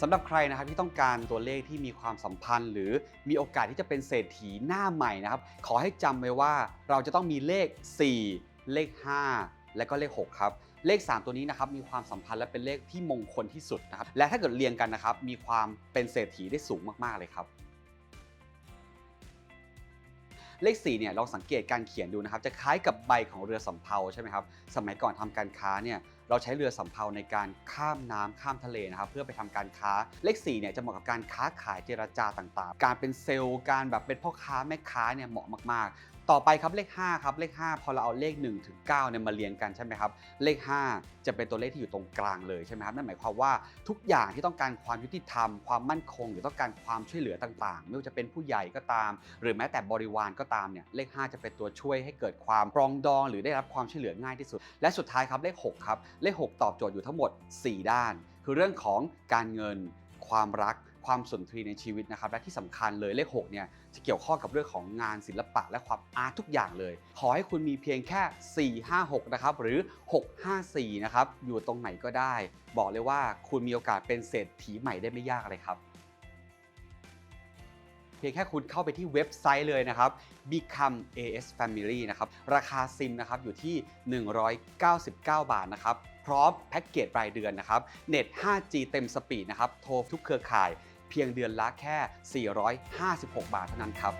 สำหรับใครนะครับที่ต้องการตัวเลขที่มีความสัมพันธ์ หรือมีโอกาสที่จะเป็นเศรษฐีหน้าใหม่นะครับ ขอให้จำไว้ว่าเราจะต้องมีเลข 4 เลข 5 และก็เลข 6 ครับ เลข 3 ตัวนี้นะครับมีความสัมพันธ์และเป็นเลขที่มงคลที่สุดนะครับ และถ้าเกิดเรียงกันนะครับมีความเป็นเศรษฐีได้สูงมากๆเลยครับ เลข4เนี่ยลองสังเกตการเขียนดูนะครับจะคล้ายกับใบของเรือสำเภาใช่ไหมครับสมัยก่อนทำการค้าเนี่ยเราใช้เรือสำเภาในการข้ามน้ำข้ามทะเลนะครับเพื่อไปทำการค้าเลข4เนี่ยจะเหมาะกับการค้าขายเจรจาต่างๆ การเป็นเซลล์การแบบเป็นพ่อค้าแม่ค้าเนี่ยเหมาะมากๆ ต่อไปครับเลข5ครับเลข 5 พอเราเอาเลข1ถึง9เนี่ยมาเรียงกันใช่ไหมครับเลข 5 จะเป็นตัวเลขที่อยู่ตรงกลางเลยใช่ไหมครับนั่นหมายความว่าทุกอย่างที่ต้องการความยุติธรรม ความมั่นคง หรือต้องการความช่วยเหลือต่างๆ ไม่ว่าจะเป็นผู้ใหญ่ก็ตาม หรือแม้แต่บริวารก็ตามเนี่ยเลข 5 จะเป็นตัวช่วยให้เกิดความปรองดอง หรือได้รับความช่วยเหลือง่ายที่สุด และสุดท้ายครับเลข6ครับเลข 6 ตอบโจทย์อยู่ทั้งหมด 4 ด้าน คือเรื่องของการเงิน ความรัก ความสุนทรีในชีวิตนะครับและที่สำคัญเลยเลข6เนี่ยจะเกี่ยวข้องกับเรื่องของงานศิลปะและความอาร์ตทุกอย่างเลย ขอให้คุณมีเพียงแค่ 4 5 6 นะครับ หรือ 6 5 4 นะครับ อยู่ตรงไหนก็ได้ บอกเลยว่าคุณมีโอกาสเป็นเศรษฐีใหม่ได้ไม่ยากเลยครับเพียงแค่คุณเข้าไปที่เว็บไซต์เลยนะครับ Become AS Family นะครับ ราคาซิมนะครับอยู่ที่ 199 บาทนะครับ พร้อมแพ็กเกจรายเดือนนะครับ เน็ต 5G เต็มสปีดนะครับ โทรทุกเครือข่าย พียงเดือนละแค่ 456 บาทเท่านั้นครับ